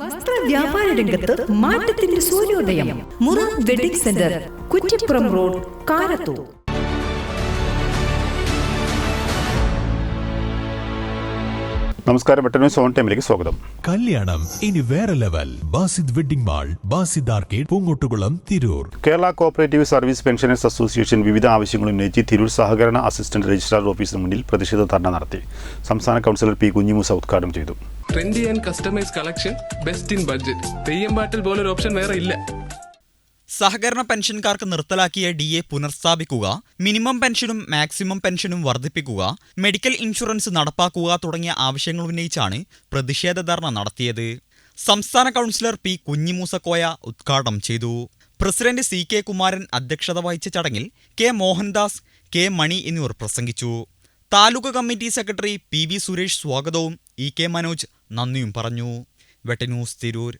വസ്ത്ര വ്യാപാര രംഗത്ത് മാറ്റത്തിന്റെ സൂര്യോദയം. Mura wedding centre Kuttippuram road Karathur. നമസ്കാരം വെട്ടനൂർ സോൺ ടൈമിലേക്ക് സ്വാഗതം. കല്യാണം ഇനി വേറെ level. Basid wedding mall Basid arcade Poonkottukulam Tirur. Kerala cooperative service pensioners association വിവിധ ആവശ്യങ്ങൾ ഉന്നയിച്ച് തിരൂർ സഹകരണ അസിസ്റ്റന്റ് രജിസ്ട്രാർ ഓഫീസിന് മുന്നിൽ പ്രതിഷേധ ധർണ നടത്തി. സംസ്ഥാന കൗൺസിലർ പി കുഞ്ഞിമൂസ ഉദ്ഘാടനം ചെയ്തു. Trendy and customise collection best in budget Theyyam പാട്ടിൽ പോലൊരു ഓപ്ഷൻ വേറെ ഇല്ല. സഹകരണ പെൻഷൻകാർക്ക് നിർത്തലാക്കിയ ഡി എ പുനഃസ്ഥാപിക്കുക മിനിമം പെൻഷനും മാക്സിമം പെൻഷനും വർദ്ധിപ്പിക്കുക മെഡിക്കൽ ഇൻഷുറൻസ് നടപ്പാക്കുക തുടങ്ങിയ ആവശ്യങ്ങൾ ഉന്നയിച്ചാണ് പ്രതിഷേധ ധർണ നടത്തിയത്. സംസ്ഥാന കൗൺസിലർ പി കുഞ്ഞിമൂസക്കോയ ഉദ്ഘാടനം ചെയ്തു. പ്രസിഡന്റ് സി കെ കുമാരൻ അധ്യക്ഷത വഹിച്ച ചടങ്ങിൽ കെ മോഹൻദാസ് കെ മണി എന്നിവർ പ്രസംഗിച്ചു. Taluk committee secretary P V Suresh സ്വാഗതവും ഇ കെ മനോജ് നന്ദിയും പറഞ്ഞു. വെട്ടന്യൂസ് തിരൂർ.